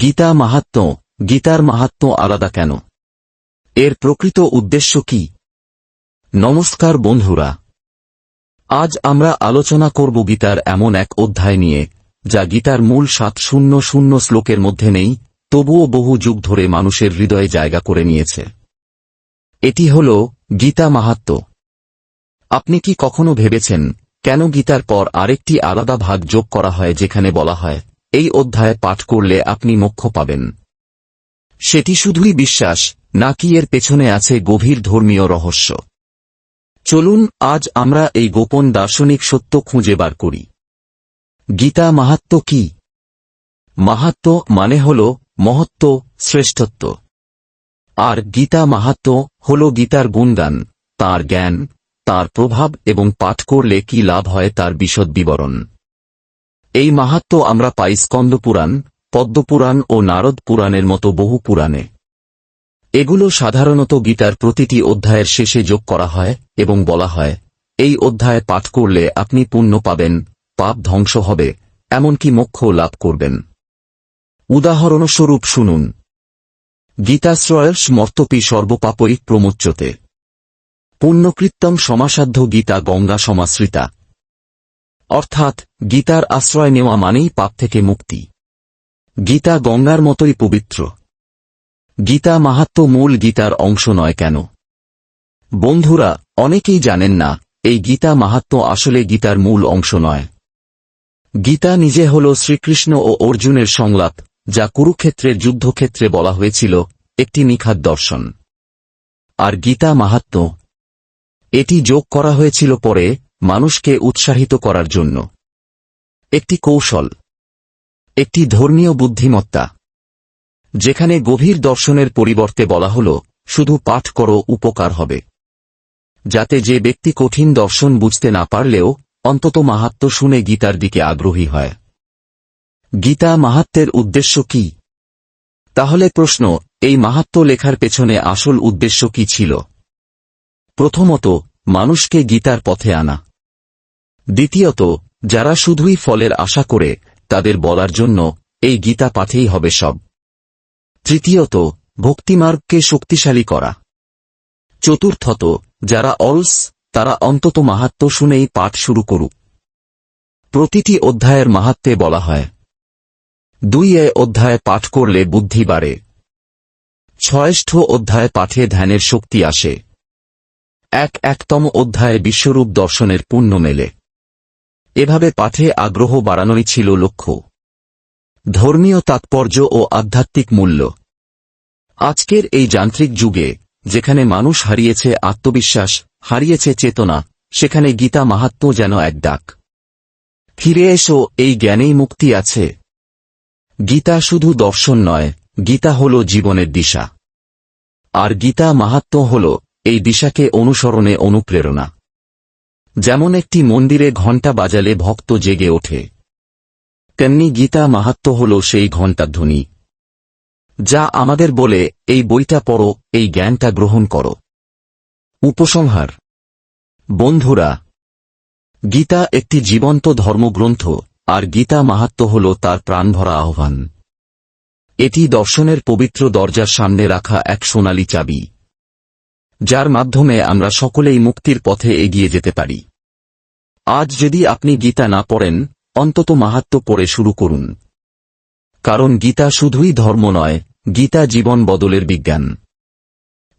গীতা মাহাত্ম্য গীতার মাহাত্ম্য আলাদা কেন? এর প্রকৃত উদ্দেশ্য কি? নমস্কার বন্ধুরা। আজ আমরা আলোচনা করব গীতার এমন এক অধ্যায় নিয়ে, যা গীতার মূল সাত শূন্য শূন্য শ্লোকের মধ্যে নেই, তবুও বহু যুগ ধরে মানুষের হৃদয়ে জায়গা করে নিয়েছে। এটি হল গীতা মাহাত্ম্য আপনি কি কখনো ভেবেছেন, কেন গীতার পর আরেকটি আলাদা ভাগ যোগ করা হয় যেখানে বলা হয় এই অধ্যায় পাঠ করলে আপনি মোক্ষ পাবেন। সেটি শুধুই বিশ্বাস, নাকি এর পেছনে আছে গভীর ধর্মীয় রহস্য। চলুন, আজ আমরা এই গোপন দার্শনিক সত্য খুঁজে বার করি। গীতা মাহাত্ম্য কি? মাহাত্ম্য মানে হল মহত্ব শ্রেষ্ঠত্ব। আর গীতা মাহাত্ম্য হল গীতার গুণগান, তার জ্ঞান, তার প্রভাব এবং পাঠ করলে কি লাভ হয় তার বিশদ বিবরণ। এই মাহাত্ম্য আমরা পাই স্কন্দপুরাণ পদ্মপুরাণ ও নারদ পুরাণের মতো বহু পুরাণে। এগুলো সাধারণত গীতার প্রতিটি অধ্যায়ের শেষে যোগ করা হয় এবং বলা হয়, এই অধ্যায় পাঠ করলে আপনি পুণ্য পাবেন, পাপ ধ্বংস হবে, এমনকি মোক্ষ লাভ করবেন। উদাহরণস্বরূপ শুনুন গীতাশ্রয়স মর্তপি সর্বপাপই প্রমোচ্যতে। পুণ্যকৃত্যম সমাসাধ্য গীতা গঙ্গা সমাশ্রিতা। অর্থাৎ, গীতার আশ্রয় নেওয়া মানেই পাপ থেকে মুক্তি। গীতা গঙ্গার মতোই পবিত্র। গীতা মাহাত্ম মূল গীতার অংশ নয় কেন? বন্ধুরা, অনেকেই জানেন না, এই গীতা মাহাত্ম আসলে গীতার মূল অংশ নয়। গীতা নিজে হল শ্রীকৃষ্ণ ও অর্জুনের সংলাপ, যা কুরুক্ষেত্রের যুদ্ধক্ষেত্রে বলা হয়েছিল, একটি নিখাত দর্শন। আর গীতা মাহাত্ম, এটি যোগ করা হয়েছিল পরে মানুষকে উৎসাহিত করার জন্য। একটি কৌশল। একটি ধর্মীয় বুদ্ধিমত্তা। যেখানে গভীর দর্শনের পরিবর্তে বলা হল, শুধু পাঠ করো, উপকার হবে। যাতে যে ব্যক্তি কঠিন দর্শন বুঝতে না পারলেও অন্তত মাহাত্ম শুনে গীতার দিকে আগ্রহী হয়। গীতা মাহাত্মের উদ্দেশ্য কি? তাহলে প্রশ্ন, এই মাহাত্ম লেখার পেছনে আসল উদ্দেশ্য কি ছিল? প্রথমত, মানুষকে গীতার পথে আনা। দ্বিতীয়ত, যারা শুধুই ফলের আশা করে, তাদের বলার জন্য এই গীতা পাঠেই হবে সব। তৃতীয়ত, ভক্তিমার্গকে শক্তিশালী করা। চতুর্থত, যারা অলস, তারা অন্তত মাহাত্ম শুনেই পাঠ শুরু করুক। প্রতিটি অধ্যায়ের মাহাত্মে বলা হয় দুই এ অধ্যায় পাঠ করলে বুদ্ধি বাড়ে। ছয়ষ্ঠ অধ্যায় পাঠে ধ্যানের শক্তি আসে। এক একতম অধ্যায়ে বিশ্বরূপ দর্শনের পুণ্য মেলে। এভাবে পাঠে আগ্রহ বাড়ানোই ছিল লক্ষ্য। ধর্মীয় তাৎপর্য ও আধ্যাত্মিক মূল্য। আজকের এই যান্ত্রিক যুগে, যেখানে মানুষ হারিয়েছে আত্মবিশ্বাস, হারিয়েছে চেতনা, সেখানে গীতা মাহাত্ম যেন এক ডাক। ফিরে এসো, এই জ্ঞানেই মুক্তি আছে। গীতা শুধু দর্শন নয়, গীতা হল জীবনের দিশা। আর গীতা মাহাত্ম হল, এই দিশাকে অনুসরণে অনুপ্রেরণা। যেমন একটি মন্দিরে ঘণ্টা বাজালে ভক্ত জেগে ওঠে। তেমনি গীতা মাহাত্ম হল সেই ঘণ্টাধ্বনি যা আমাদের বলে, এই বইটা পড়ো, এই জ্ঞানটা গ্রহণ করো। উপসংহার। বন্ধুরা, গীতা একটি জীবন্ত ধর্মগ্রন্থ, আর গীতা মাহাত্ম হল তার প্রাণভরা আহ্বান। এটি দর্শনের পবিত্র দরজার সামনে রাখা এক সোনালী চাবি। যার মাধ্যমে আমরা সকলেই মুক্তির পথে এগিয়ে যেতে পারি। আজ যদি আপনি গীতা না পড়েন, অন্তত মাহাত্ম পড়ে শুরু করুন। কারণ গীতা শুধুই ধর্ম নয়, গীতা জীবন বদলের বিজ্ঞান।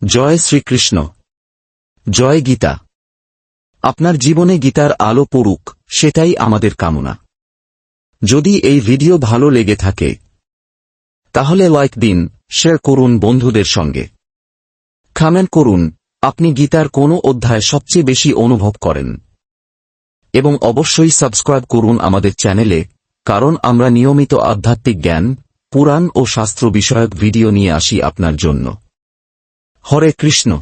জয় শ্রীকৃষ্ণ। জয় গীতা। আপনার জীবনে গীতার আলো পড়ুক, সেটাই আমাদের কামনা। যদি এই ভিডিও ভালো লেগে থাকে, তাহলে লাইক দিন, শেয়ার করুন বন্ধুদের সঙ্গে। কমেন্ট করুন আপনি গীতার কোনো অধ্যায় সবচেয়ে বেশি অনুভব করেন। এবং অবশ্যই সাবস্ক্রাইব করুন আমাদের চ্যানেলে, কারণ আমরা নিয়মিত আধ্যাত্মিক জ্ঞান, পুরাণ ও শাস্ত্র বিষয়ক ভিডিও নিয়ে আসি আপনার জন্য। হরে কৃষ্ণ।